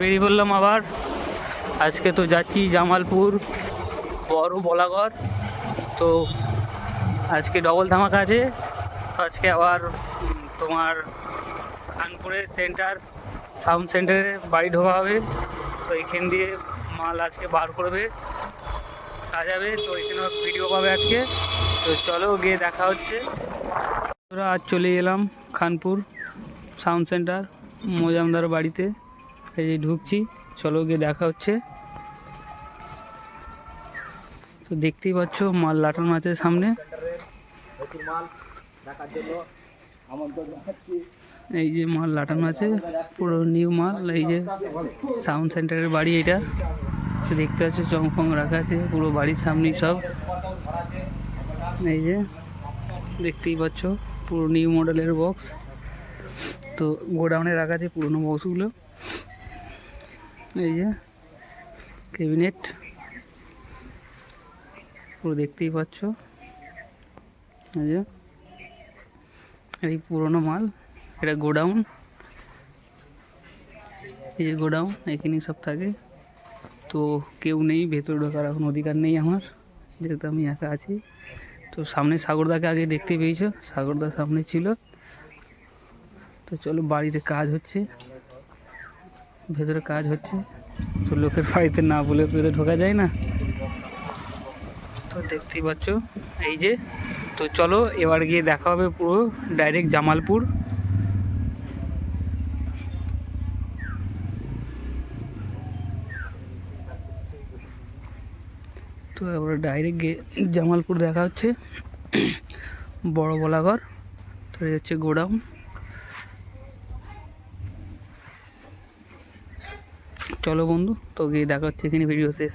বেরিয়ে পড়লাম আবার। আজকে তো যাচ্ছি জামালপুর, বড় বলাগড়। তো আজকে ডবল ধামাকা আছে। তো আজকে আবার তোমার খানপুরের সেন্টার সাউন্ড সেন্টারে বাড়ি ঢোকা হবে। তো এখান দিয়ে মাল আজকে বার করবে, সাজাবে। তো এখানে ভিডিও পাবে আজকে। তো চলো গিয়ে দেখা হচ্ছে। আজ চলে এলাম খানপুর সাউন্ড সেন্টার মজামদার বাড়িতে। এই যে ঢুকছি, চলো গিয়ে দেখা হচ্ছে। তো দেখতেই পাচ্ছ মাল লাটানো আছে সামনে। এই যে মাল লাটানো আছে পুরো নিউ মাল, এই যে সাউন্ড সেন্টারের বাড়ি এটা। তো দেখতে পাচ্ছ চংফং রাখা আছে, পুরো বাড়ির সামনেই সব। এই যে দেখতেই পাচ্ছ পুরো নিউ মডেলের বক্স তো গোডাউনে রাখা আছে পুরোনো বক্সগুলো এই যে ক্যাবিনেট পুরো দেখতেই পাচ্ছ। এই যে, এই পুরোনো মাল, এটা গোডাউন। এই যে গোডাউন, এখানেই সব থাকে। তো কেউ নেই, ভেতরে ঢোকার এখন অধিকার নেই আমার, যেহেতু আমি একা আছি। তো সামনে সাগরদাকে আগে দেখতে পেয়েছ, সাগরদা সামনে ছিল। তো চলো বাড়িতে কাজ হচ্ছে। ভেতরে কাজ হচ্ছে। তো লোকের বাড়িতে না বলে ভেতরে ঢোকা যায় না। তো দেখতেই পাচ্ছ, এই যে, তো চলো এবার গিয়ে দেখা হবে পুরো ডাইরেক্ট জামালপুর। তো এবার ডাইরেক্ট গিয়ে জামালপুর দেখা হচ্ছে। বড় বলাঘর, তো হচ্ছে গোডাউন। চলো বন্ধু তো গিয়ে দেখা হচ্ছে এখানে ভিডিও শেষ।